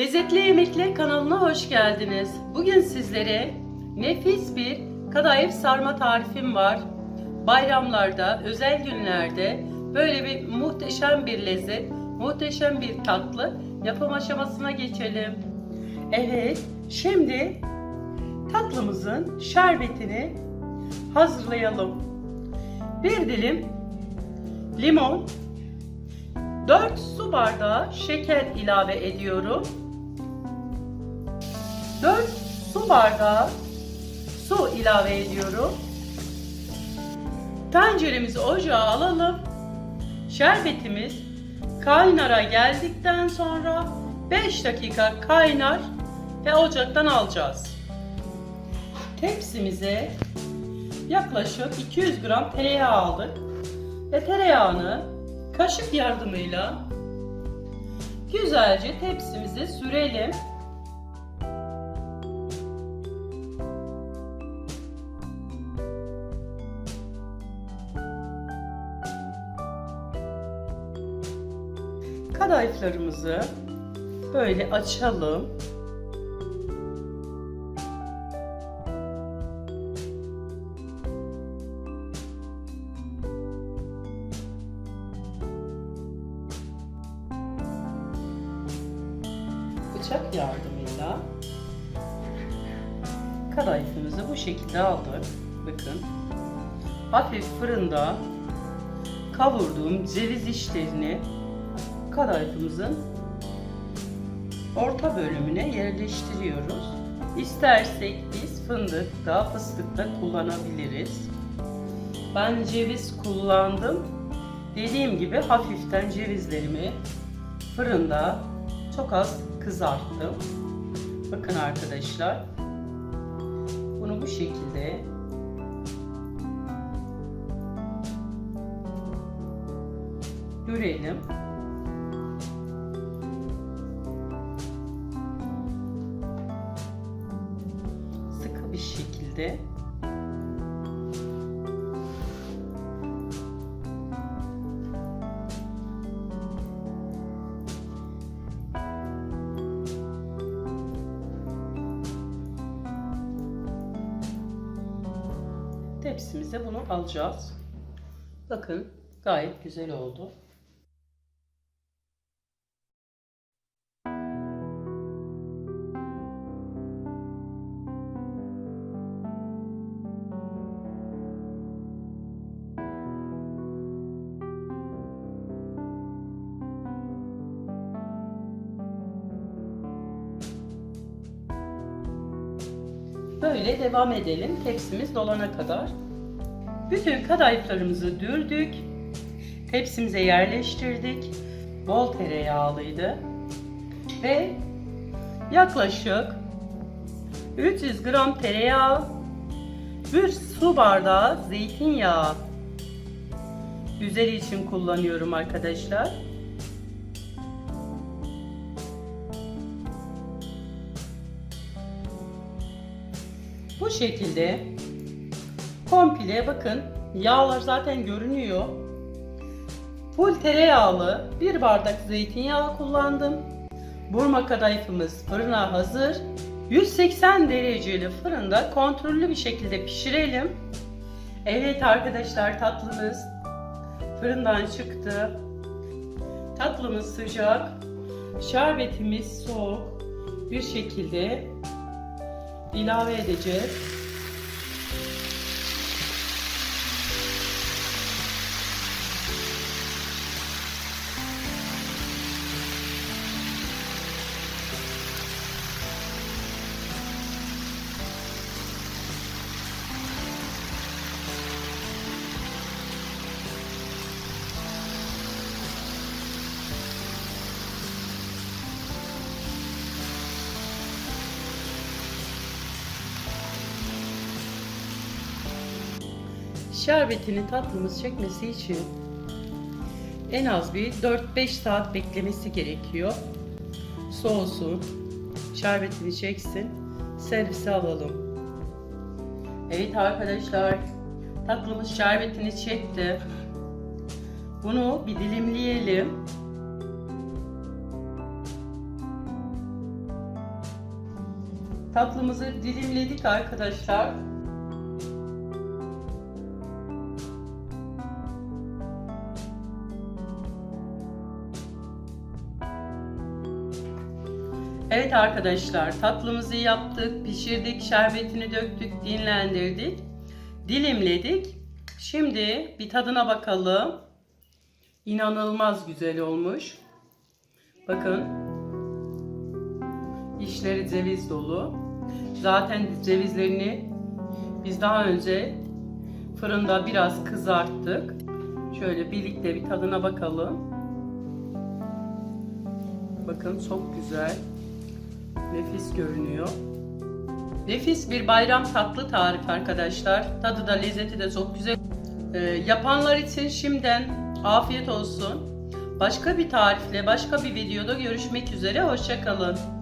Lezzetli Yemekler kanalına hoş geldiniz. Bugün sizlere nefis bir kadayıf sarma tarifim var. Bayramlarda, özel günlerde böyle bir muhteşem bir lezzet, muhteşem bir tatlı yapım aşamasına geçelim. Evet, şimdi tatlımızın şerbetini hazırlayalım. Bir dilim limon, 4 su bardağı şeker ilave ediyorum. 4 su bardağı su ilave ediyorum. Tenceremizi ocağa alalım. Şerbetimiz kaynara geldikten sonra 5 dakika kaynar ve ocaktan alacağız. Tepsimize yaklaşık 200 gram tereyağı aldık ve tereyağını kaşık yardımıyla güzelce tepsimize sürelim. Kadayıflarımızı böyle açalım. bıçak yardımıyla kadayıfımızı bu şekilde aldık. Bakın. Hafif fırında kavurduğum ceviz işlerini kadayıfımızın orta bölümüne yerleştiriyoruz. İstersek biz fındık da fıstık da kullanabiliriz. Ben ceviz kullandım. Dediğim gibi hafiften cevizlerimi fırında çok az kızarttım. Bakın arkadaşlar. Bunu bu şekilde görelim. Şekilde tepsimize bunu alacağız. Bakın gayet güzel oldu. Böyle devam edelim tepsimiz dolana kadar. Bütün kadayıflarımızı dürdük. Tepsimize yerleştirdik. Bol tereyağlıydı. Ve yaklaşık 300 gram tereyağı, bir su bardağı zeytinyağı üzeri için kullanıyorum arkadaşlar. Bu şekilde komple bakın yağlar zaten görünüyor. Full tereyağlı bir bardak zeytinyağı kullandım. Burma kadayıfımız fırına hazır. 180 dereceli fırında kontrollü bir şekilde pişirelim. Evet arkadaşlar tatlımız fırından çıktı. Tatlımız sıcak. Şerbetimiz soğuk bir şekilde ilave edeceğiz. Şerbetini tatlımız çekmesi için en az bir 4-5 saat beklemesi gerekiyor. Soğusun, şerbetini çeksin, servise alalım. Evet arkadaşlar, tatlımız şerbetini çekti. Bunu bir dilimleyelim. Tatlımızı dilimledik arkadaşlar. Evet arkadaşlar tatlımızı yaptık, pişirdik, şerbetini döktük, dinlendirdik, dilimledik. Şimdi bir tadına bakalım. İnanılmaz güzel olmuş. Bakın. İçleri ceviz dolu. Zaten cevizlerini biz daha önce fırında biraz kızarttık. Şöyle birlikte bir tadına bakalım. Bakın çok güzel. Nefis görünüyor. Nefis bir bayram tatlı tarif arkadaşlar. Tadı da lezzeti de çok güzel. Ee, yapanlar için şimdiden afiyet olsun. Başka bir tarifle, başka bir videoda görüşmek üzere. Hoşçakalın.